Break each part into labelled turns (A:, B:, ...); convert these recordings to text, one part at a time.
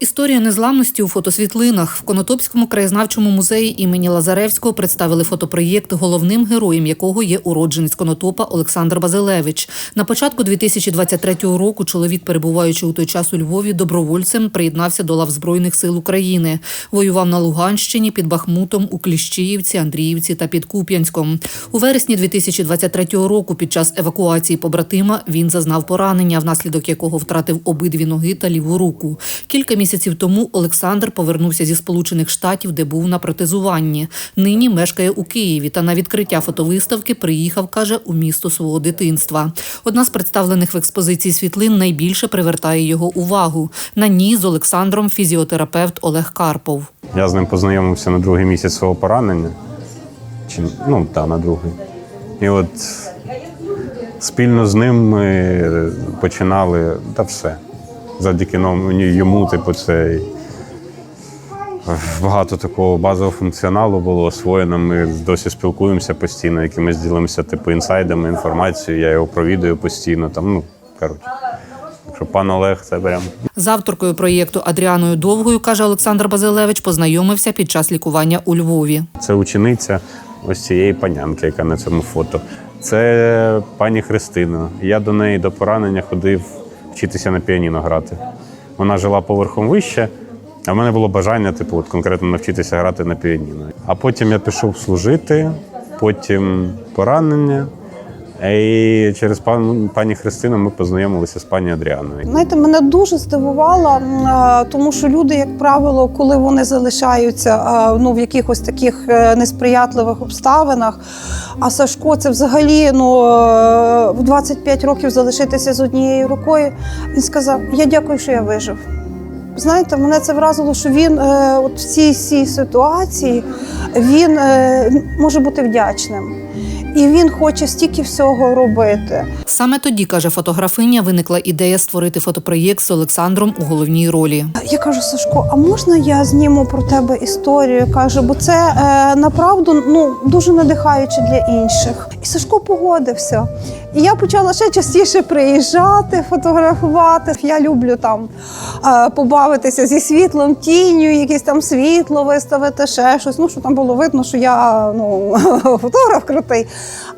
A: Історія незламності у фотосвітлинах в Конотопському краєзнавчому музеї імені Лазаревського представили фотопроєкт, головним героєм якого є уродженець Конотопа Олександр Базилевич. На початку 2023 року чоловік, перебуваючи у той час у Львові, добровольцем приєднався до лав Збройних сил України. Воював на Луганщині під Бахмутом у Кліщіївці, Андріївці та під Куп'янськом. У вересні 2023 року під час евакуації побратима він зазнав поранення, внаслідок якого втратив обидві ноги та ліву руку. Кілька місяців тому Олександр повернувся зі Сполучених Штатів, де був на протезуванні. Нині мешкає у Києві та на відкриття фотовиставки приїхав, каже, у місто свого дитинства. Одна з представлених в експозиції світлин найбільше привертає його увагу. На ній з Олександром фізіотерапевт Олег Карпов.
B: Я з ним познайомився на другий місяць свого поранення. Чи, ну, так, на другий. І от спільно з ним ми починали та все. Завдяки нам- йому, типу, це багато такого базового функціоналу було освоєно. Ми досі спілкуємося постійно, якимись ділимося типу інсайдами, інформацією. Я його провідую постійно. Там, ну, коротше. Що пан Олег, це прям
A: З авторкою проєкту Адріаною Довгою, каже Олександр Базилевич, познайомився під час лікування у Львові.
B: Це учениця ось цієї панянки, яка на цьому фото. Це пані Христина. Я до неї до поранення ходив вчитися на піаніно грати. Вона жила поверхом вище, а в мене було бажання, типу, от конкретно навчитися грати на піаніно. А потім я пішов служити, потім поранення. І через пан, пані Христину ми познайомилися з пані Адріаною.
C: Знаєте, мене дуже здивувало, е, тому що люди, як правило, коли вони залишаються е, ну, в якихось таких е, несприятливих обставинах, а Сашко це взагалі ну, в 25 років залишитися з однією рукою, він сказав: Я дякую, що я вижив. Знаєте, мене це вразило, що він от в цій, цій ситуації він може бути вдячним. І він хоче стільки всього робити.
A: Саме тоді, каже фотографиня, виникла ідея створити фотопроєкт з Олександром у головній ролі.
C: Я кажу, Сашко, а можна я зніму про тебе історію? Каже, бо це е, направду ну дуже надихаюче для інших. І Сашко погодився. І я почала ще частіше приїжджати, фотографувати. Я люблю там е, побавитися зі світлом, тінню, якесь там світло виставити, ще щось. Ну, що там було видно, що я ну, фотограф крутий.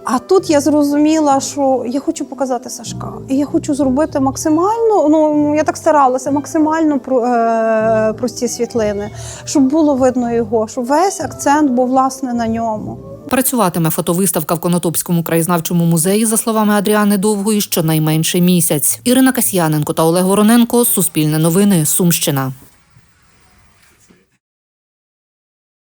C: А тут я зрозуміла, що я хочу показати Сашка. І я хочу зробити максимально. Ну я так старалася, максимально про, е, прості світлини, щоб було видно його, щоб весь акцент був власне на ньому.
A: Працюватиме фотовиставка в Конотопському краєзнавчому музеї, за словами Адріани Довгої, щонайменше місяць. Ірина Касьяненко та Олег Вороненко. Суспільне новини. Сумщина.